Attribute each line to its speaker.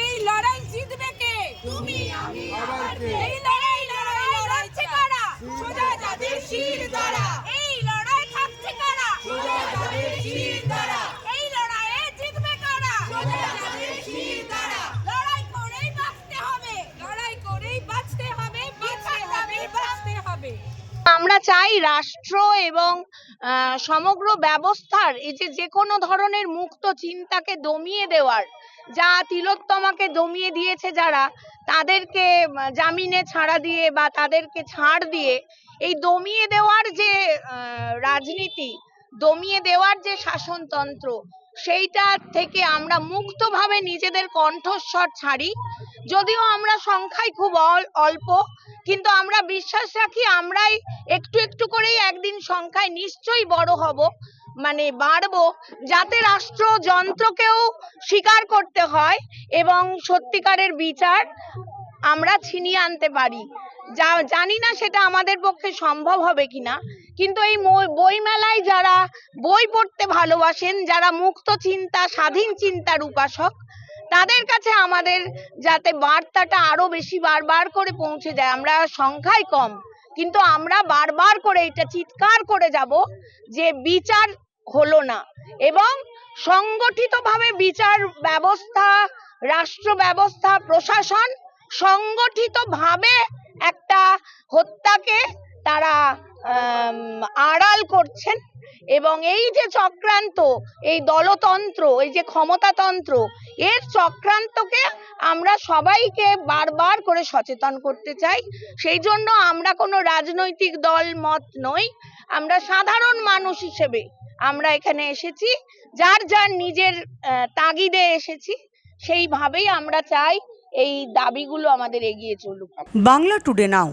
Speaker 1: এই লড়াই জিতবে কে? তুমি আমি এই চাই রাষ্ট্র এবং সমগ্র ব্যবস্থার এই যে যে কোনো ধরনের মুক্ত চিন্তাকে দমিয়ে দেওয়ার, যা তিলোত্তমাকে দমিয়ে দিয়েছে যারা, তাদেরকে জামিনে ছাড়া দিয়ে বা তাদেরকে ছাড় দিয়ে, এই দমিয়ে দেওয়ার যে রাজনীতি, দমিয়ে দেওয়ার যে শাসনতন্ত্র সেইটা থেকে আমরা মুক্তভাবে নিজেদের কণ্ঠস্বর ছাড়ি। যদিও আমরা সংখ্যায় খুব অল- অল্প, কিন্তু আমরা বিশ্বাস রাখি আমরাই একটু একটু করেই একদিন সংখ্যায় নিশ্চয়ই বড় হব মানে বাড়বো, যাতে রাষ্ট্র যন্ত্রকেও স্বীকার করতে হয় এবং সত্যিকারের বিচার আমরা ছিনিয়ে আনতে পারি। যা, জানি না সেটা আমাদের পক্ষে সম্ভব হবে কিনা, কিন্তু এই বইমেলায় যারা বই পড়তে ভালোবাসেন, যারা মুক্ত চিন্তা, স্বাধীন চিন্তার উপাসক, তাদের কাছে আমাদের যাতে বার্তাটা আরও বেশি বারবার করে পৌঁছে যায়। আমরা সংখ্যায় কম, কিন্তু আমরা বারবার করে এটা চিৎকার করে যাব যে বিচার হলো না। এবং সংগঠিতভাবে বিচার ব্যবস্থা, রাষ্ট্র ব্যবস্থা, প্রশাসন সংগঠিতভাবে একটা হত্যাকে তারা আড়াল করছেন এবং এই যে চক্রান্ত, এই দলতন্ত্র, এই যে ক্ষমতাতন্ত্র, এর চক্রান্তকে আমরা সবাইকে বারবার করে সচেতন করতে চাই। সেই জন্য আমরা কোনো রাজনৈতিক দল, মত নই। আমরা সাধারণ মানুষ হিসেবে আমরা এখানে এসেছি। যার যার নিজের তাগিদে এসেছি, সেইভাবেই আমরা চাই এই দাবিগুলো আমাদের এগিয়ে চলুক।
Speaker 2: Bangla today now.